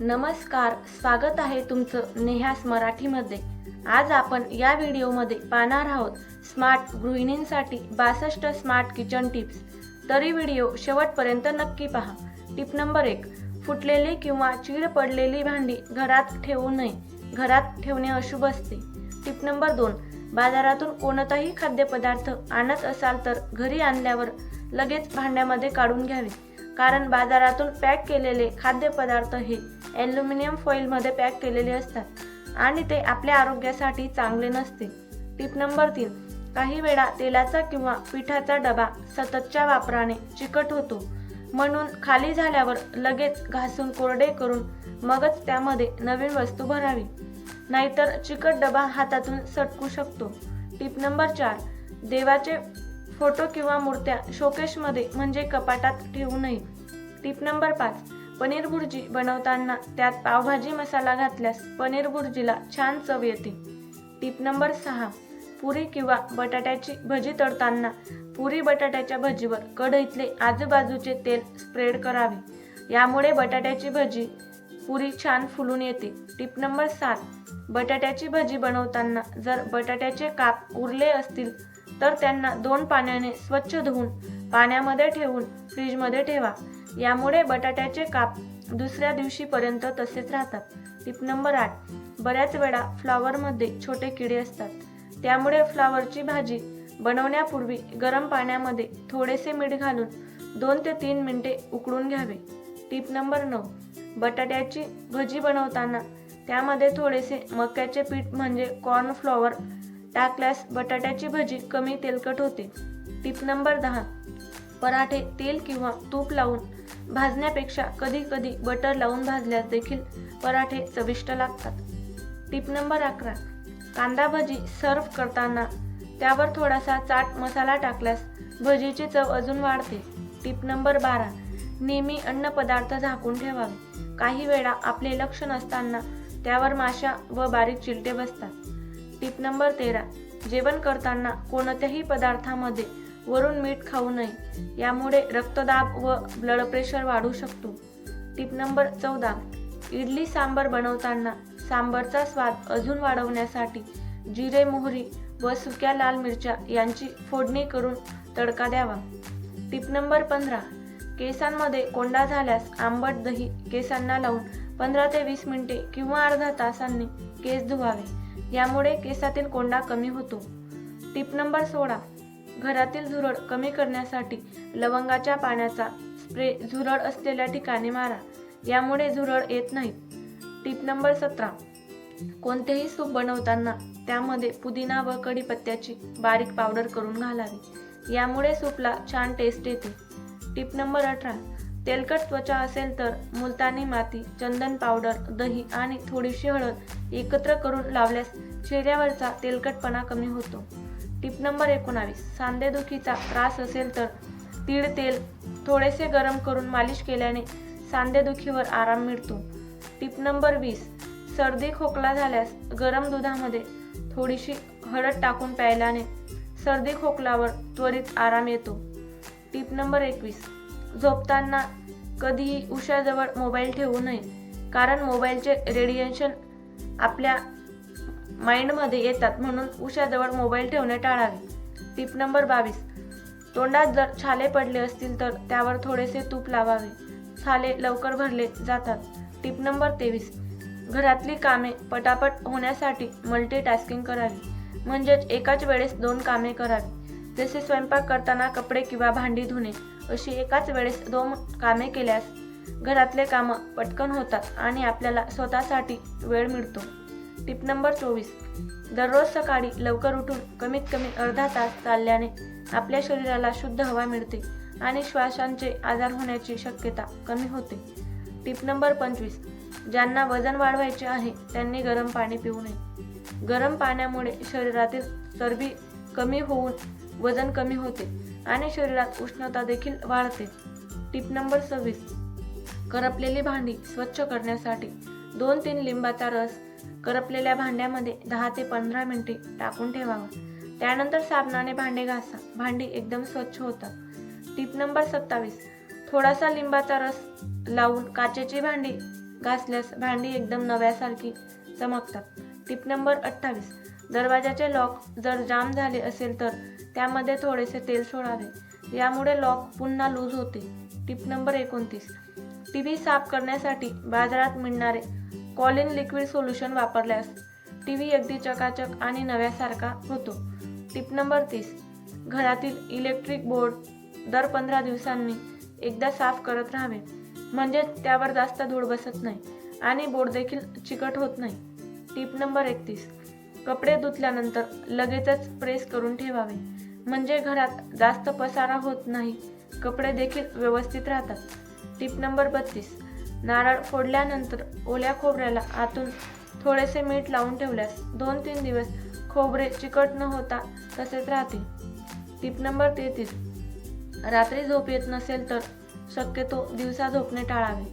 नमस्कार स्वागत आहे तुमचं नेहास मराठीमध्ये. आज आपण या व्हिडिओमध्ये पाहणार आहोत स्मार्ट गृहिणींसाठी बासष्ट स्मार्ट किचन टिप्स. तरी व्हिडिओ शेवटपर्यंत नक्की पहा. टिप नंबर एक फुटलेली किंवा चीड पडलेली भांडी घरात ठेवू नये. घरात ठेवणे अशुभ असते. टिप नंबर दोन बाजारातून कोणताही खाद्यपदार्थ आणत असाल तर घरी आणल्यावर लगेच भांड्यामध्ये काढून घ्यावे. कारण बाजारातून पॅक केलेले खाद्यपदार्थ हे ॲल्युमिनियम फॉईलमध्ये पॅक केलेले असतात आणि ते आपल्या आरोग्यासाठी चांगले नसते. टिप नंबर तीन काही वेळा तेलाचा किंवा पिठाचा डबा सततच्या वापराने चिकट होतो. म्हणून खाली झाल्यावर लगेच घासून कोरडे करून मगच त्यामध्ये नवीन वस्तू भरावी. नाहीतर चिकट डबा हातातून सटकू शकतो. टिप नंबर चार देवाचे फोटो किंवा मूर्त्या शोकेशमध्ये म्हणजे कपाटात ठेवू नये. टिप नंबर पाच. पनीर भुर्जी बनवताना त्यात पावभाजी मसाला घातल्यास पनीर भुर्जीला छान चव येते. टिप नंबर सहा. पुरी किंवा बटाट्याची भजी तळताना पुरी बटाट्याच्या भजीवर कढईतले आजूबाजूचे तेल स्प्रेड करावे. यामुळे बटाट्याची भजी पुरी छान फुलून येते. टिप नंबर सात. बटाट्याची भजी बनवताना जर बटाट्याचे काप उरले असतील तर त्यांना दोन पाण्याने स्वच्छ धुवून पाण्यामध्ये ठेवून फ्रीजमध्ये ठेवा. यामुळे बटाट्याचे काप दुसऱ्या दिवशीपर्यंत तसेच राहतात. टिप नंबर आठ बऱ्याच वेळा फ्लावरमध्ये छोटे किडे असतात. त्यामुळे फ्लावरची भाजी बनवण्यापूर्वी गरम पाण्यामध्ये थोडेसे मीठ घालून दोन ते तीन मिनिटे उकळून घ्यावे. टीप नंबर नऊ बटाट्याची भजी बनवताना त्यामध्ये थोडेसे मक्याचे पीठ म्हणजे कॉर्नफ्लॉवर टाकल्यास बटाट्याची भजी कमी तेलकट होते. टिप नंबर दहा. पराठे तेल किंवा तूप लावून भाजण्यापेक्षा कधी कधी बटर लावून भाजल्यास देखील पराठे चविष्ट लागतात. टिप नंबर अकरा. कांदा भजी सर्व करताना त्यावर थोडासा चाट मसाला टाकल्यास भजीची चव अजून वाढते. टिप नंबर बारा. नेहमी अन्नपदार्थ झाकून ठेवावे. काही वेळा आपले लक्ष नसताना त्यावर माशा व बारीक चिलटे बसतात. टिप नंबर तेरा. जेवण करताना कोणत्याही पदार्थामध्ये वरून मीठ खाऊ नये. यामुळे रक्तदाब व ब्लड प्रेशर वाढू शकतो. टिप नंबर चौदा. इडली सांबर बनवताना सांबरचा स्वाद अजून वाढवण्यासाठी जिरे मोहरी व सुक्या लाल मिरच्या यांची फोडणी करून तडका द्यावा. टिप नंबर पंधरा. केसांमध्ये कोंडा झाल्यास आंबट दही केसांना लावून पंधरा ते वीस मिनिटे किंवा अर्धा तासांनी केस धुवावे. यामुळे केसातील कोंडा कमी होतो. टिप नंबर सोळा. घरातील झुरळ कमी करण्यासाठी लवंगाच्या पाण्याचा स्प्रे झुरळ असलेल्या ठिकाणी मारा. यामुळे झुरळ येत नाहीत टिप नंबर सतरा. कोणतेही सूप बनवताना त्यामध्ये पुदिना व कढीपत्त्याची बारीक पावडर करून घालावी. यामुळे सूपला छान टेस्ट येते. टिप नंबर अठरा. तेलकट त्वचा असेल तर मुलतानी माती चंदन पावडर दही आणि थोडीशी हळद एकत्र करून लावल्यास चेहऱ्यावरचा तेलकटपणा कमी होतो. टिप नंबर एकोणावीस. सांधेदुखीचा त्रास असेल तर तीळ तेल थोडेसे गरम करून मालिश केल्याने सांधेदुखीवर आराम मिळतो. टिप नंबर वीस. सर्दी खोकला झाल्यास गरम दुधामध्ये थोडीशी हळद टाकून प्यायल्याने सर्दी खोकलावर त्वरित आराम येतो. टिप नंबर एकवीस. झोपताना कधीही उशाजवळ मोबाईल ठेवू नये. कारण मोबाईलचे रेडिएशन आपल्या माइंडमध्ये येतात म्हणून उशाजवळ मोबाईल ठेवणे टाळावे. टिप नंबर बावीस. तोंडात जर छाले पडले असतील तर त्यावर थोडेसे तूप लावावे. छाले लवकर भरले जातात. टिप नंबर तेवीस. घरातली कामे पटापट होण्यासाठी मल्टीटास्किंग करावी. म्हणजेच एकाच वेळेस दोन कामे करावी. जसे स्वयंपाक करताना कपडे किंवा भांडी धुणे अशी एकाच वेळेस दोन कामे केल्यास घरातले कामं पटकन होतात आणि आपल्याला स्वतःसाठी वेळ मिळतो. टिप नंबर चोवीस. दररोज सकाळी लवकर उठून कमीत कमी अर्धा तास चालल्याने आपल्या शरीराला शुद्ध हवा मिळते आणि श्वासांचे आजार होण्याची शक्यता कमी होते. टिप नंबर पंचवीस. ज्यांना वजन वाढवायचे आहे त्यांनी गरम पाणी पिऊ नये. गरम पाण्यामुळे शरीरातील चरबी कमी होऊन वजन कमी होते आणि शरीरात उष्णता देखील वाढते. टिप नंबर सव्वीस. करपलेली भांडी स्वच्छ करण्यासाठी दोन तीन लिंबाचा रस करपलेल्या भांड्यामध्ये दहा ते पंधरा मिनिटे टाकून ठेवावा. त्यानंतर साबणाने भांडे घासा. भांडी एकदम स्वच्छ होतात. टिप नंबर सत्तावीस. थोडासा लिंबाचा रस लावून काचेची भांडी घासल्यास भांडी एकदम नव्यासारखी चमकतात. टिप नंबर अठ्ठावीस. दरवाजाचे लॉक जर जाम झाले असेल तर त्यामध्ये थोडेसे तेल सोडावे. यामुळे लॉक पुन्हा लूज होते. टिप नंबर एकोणतीस. टी व्ही साफ करण्यासाठी बाजारात मिळणारे कॉलिन लिक्विड सोल्युशन वापरल्यास टी व्ही अगदी चकाचक आणि नव्यासारखा होतो. टिप नंबर तीस. घरातील इलेक्ट्रिक बोर्ड दर पंधरा दिवसांनी एकदा साफ करत राहावे. म्हणजे त्यावर जास्त धूळ बसत नाही आणि बोर्ड देखील चिकट होत नाही. टिप नंबर एकतीस. कपडे धुतल्यानंतर लगेचच प्रेस करून ठेवावे. म्हणजे घरात जास्त पसारा होत नाही. कपडे देखील व्यवस्थित राहतात. टिप नंबर बत्तीस. नारळ फोडल्यानंतर ओल्या खोबऱ्याला आतून थोडेसे मीठ लावून ठेवल्यास दोन तीन दिवस खोबरे चिकट न होता तसेच राहते टिप नंबर तेहतीस. रात्री झोप येत नसेल तर शक्यतो दिवसा झोपणे टाळावे.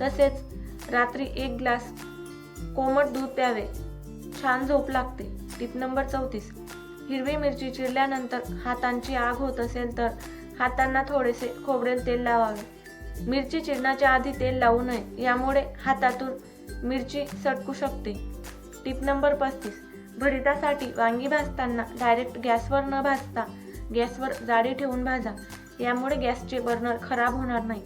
तसेच रात्री एक ग्लास कोमट दूध प्यावे. छान झोप लागते. टिप नंबर चौतीस. हिरवी मिरची चिरल्यानंतर हातांची आग होत असेल तर हातांना थोडेसे खोबरेल तेल लावावे. मिरची चिरण्याच्या आधी तेल लावू नये यामुळे हातातून मिरची सटकू शकते. टिप नंबर पस्तीस. भरितासाठी वांगी भाजताना डायरेक्ट गॅसवर न भाजता गॅसवर जाडी ठेवून भाजा. यामुळे गॅसचे बर्नर खराब होणार नाही.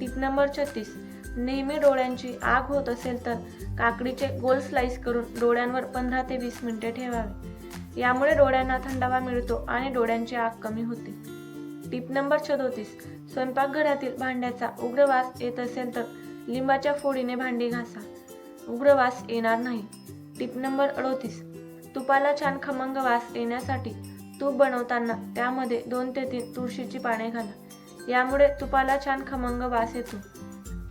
टिप नंबर छत्तीस. नेहमी डोळ्यांची आग होत असेल तर काकडीचे गोल स्लाइस करून डोळ्यांवर पंधरा ते वीस मिनिटे ठेवावे. यामुळे डोळ्यांना थंडावा मिळतो आणि डोळ्यांची आग कमी होते. टिप नंबर सदोतीस स्वयंपाकघरातील भांड्याचा उग्र वास येत असेल तर लिंबाच्या फोडीने भांडी घासा. उग्र वास येणार नाही. टिप नंबर अडोतीस. तुपाला छान खमंग वास येण्यासाठी तूप बनवताना त्यामध्ये दोन ते तीन तुळशीची पाने घाला. यामुळे तुपाला छान खमंग वास येतो.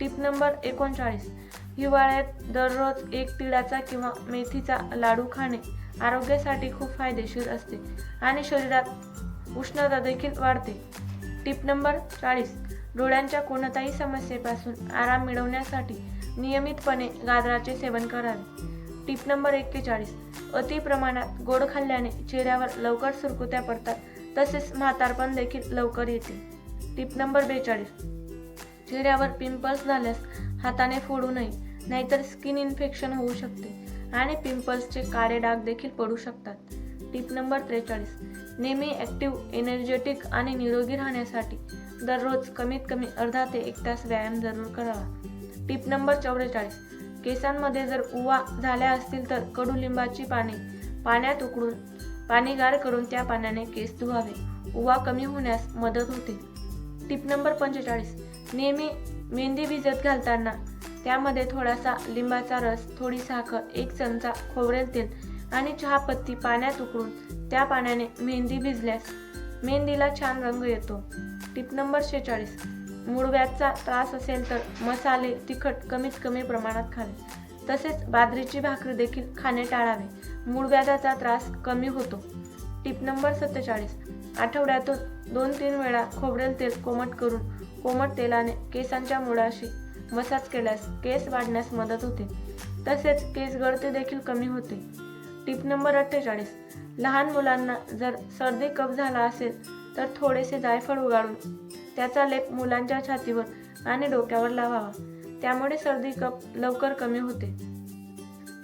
टिप नंबर एकोणचाळीस. हिवाळ्यात दररोज एक तिळाचा किंवा मेथीचा लाडू खाणे आरोग्यासाठी खूप फायदेशीर असते आणि शरीरात उष्णता देखील वाढते. टिप नंबर चाळीस. डोळ्यांच्या कोणत्याही समस्येपासून आराम मिळवण्यासाठी नियमितपणे गाजराचे सेवन करावे. टिप नंबर एक्केचाळीस. अति प्रमाणात गोड खाल्ल्याने चेहऱ्यावर लवकर सुरकुत्या पडतात तसेच म्हातारपण देखील लवकर येते. टिप नंबर बेचाळीस. चेहऱ्यावर पिंपल्स झाल्यास हाताने फोडू नये नाहीतर स्किन इन्फेक्शन होऊ शकते. आणि पिंपल्सचे काळे डाग देखील पडू शकतात. टिप नंबर त्रेचाळीस. नेहमी ॲक्टिव्ह एनर्जेटिक आणि निरोगी राहण्यासाठी दररोज कमीत कमी अर्धा ते एक तास व्यायाम जरूर करावा. टिप नंबर चौवेचाळीस. केसांमध्ये जर उवा झाल्या असतील तर कडुलिंबाची पाने पाण्यात उकळून पाणी गार करून त्या पाण्याने केस धुवावे. उवा कमी होण्यास मदत होते. टिप नंबर पंचेचाळीस. नेहमी मेहंदी भिजत घालताना त्यामध्ये थोडासा लिंबाचा रस थोडी साखर एक चमचा खोबरेल तेल आणि चहापत्ती पाण्यात उकळून त्या पाण्याने मेहंदी भिजल्यास मेहंदीला छान रंग येतो. Tip number शेचाळीस. मुळव्याचा त्रास असेल तर मसाले तिखट कमीत कमी प्रमाणात खावे तसेच बाजरीची भाकरी देखील खाणे टाळावे. मूळव्याधाचा त्रास कमी होतो. टिप नंबर सत्तेचाळीस. आठवड्यातून दोन तीन वेळा खोबरेल तेल कोमट करून कोमट तेलाने केसांच्या मुळाशी मसाज केल्यास केस वाढण्यास मदत होते. तसेच केस गळते देखील कमी होते. टिप नंबर अठ्ठेचाळीस. लहान मुलांना जर सर्दी कप झाला असेल तर थोडेसे जायफळ उगाळून त्याचा लेप मुलांच्या छातीवर आणि डोक्यावर लावावा. त्यामुळे सर्दी कप लवकर कमी होते.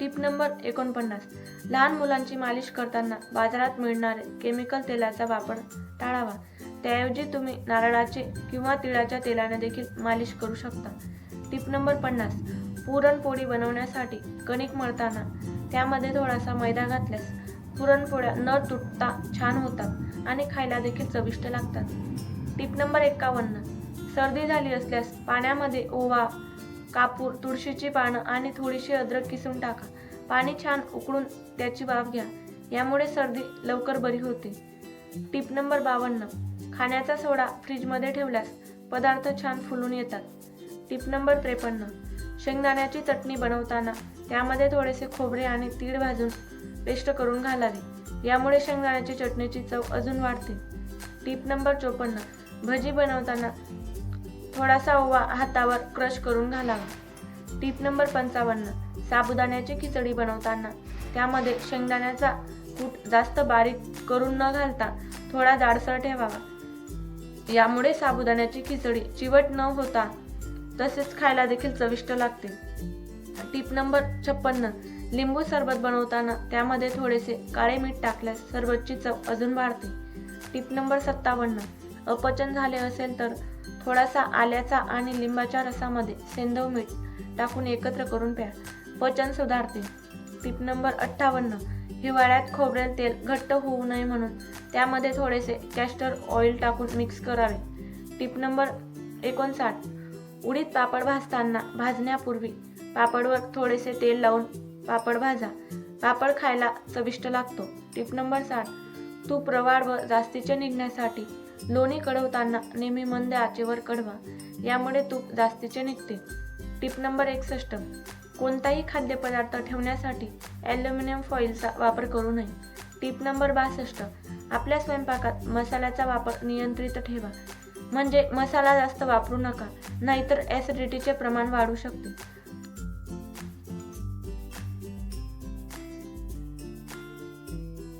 टिप नंबर एकोणपन्नास. लहान मुलांची मालिश करताना बाजारात मिळणारे केमिकल तेलाचा वापर टाळावा. त्याऐवजी तुम्ही नारळाचे किंवा तिळाच्या तेलाने देखील मालिश करू शकता. टिप नंबर पन्नास. पुरणपोळी बनवण्यासाठी कणिक मळताना त्यामध्ये थोडासा मैदा घातल्यास पुरणपोळ्या न तुटता छान होतात आणि खायला देखील चविष्ट लागतात. टिप नंबर एकावन्न. सर्दी झाली असल्यास पाण्यामध्ये ओवा कापूर तुळशीची पानं आणि थोडीशी अद्रक किसून टाका. पाणी छान उकळून त्याची वाफ घ्या. यामुळे सर्दी लवकर बरी होते. टिप नंबर बावन्न. खाण्याचा सोडा फ्रीजमध्ये ठेवल्यास पदार्थ छान फुलून येतात. टिप नंबर त्रेपन्न. शेंगदाण्याची चटणी बनवताना त्यामध्ये थोडेसे खोबरे आणि तीळ भाजून पेस्ट करून घालावे. यामुळे शेंगदाण्याची चटणीची चव अजून वाढते. टिप नंबर चोपन्न. भजी बनवताना थोडासा ओवा हातावर क्रश करून घालावा. टिप नंबर पंचावन्न. साबुदाण्याची खिचडी बनवताना त्यामध्ये शेंगदाण्याचा कूट जास्त बारीक करून न घालता थोडा जाडसर ठेवावा. यामुळे साबुदाण्याची खिचडी चिवट न होता तसेच खायला देखील चविष्ट लागते. टिप नंबर छप्पन्न लिंबू सरबत बनवताना त्यामध्ये थोडेसे काळे मीठ टाकल्यास सरबतची चव अजून वाढते. टिप नंबर सत्तावन्न अपचन झाले असेल तर थोडासा आल्याचा आणि लिंबाच्या रसामध्ये सेंदव मीठ टाकून एकत्र करून प्या. पचन सुधारते. टिप नंबर अठ्ठावन्न हिवाळ्यात खोबरेल तेल घट्ट होऊ नये म्हणून त्यामध्ये थोडेसे कॅस्टर ऑइल टाकून मिक्स करावे. टिप नंबर एकोणसाठ उडीद पापड भाजताना भाजण्यापूर्वी पापडवर थोडेसे तेल लावून पापड भाजा. पापड खायला चविष्ट लागतो. टिप नंबर साठ तूप प्रवाळ व जास्तीचे निघण्यासाठी लोणी कढवताना नेहमी मंद आचेवर कढवा यामुळे तूप जास्तीचे निघते. टिप नंबर एकसष्ट. कोणताही खाद्यपदार्थ ठेवण्यासाठी ॲल्युमिनियम फॉईलचा वापर करू नये. टिप नंबर बासष्ट. आपल्या स्वयंपाकात मसाल्याचा वापर नियंत्रित ठेवा. म्हणजे मसाला जास्त वापरू नका नाहीतर ॲसिडिटीचे प्रमाण वाढू शकते.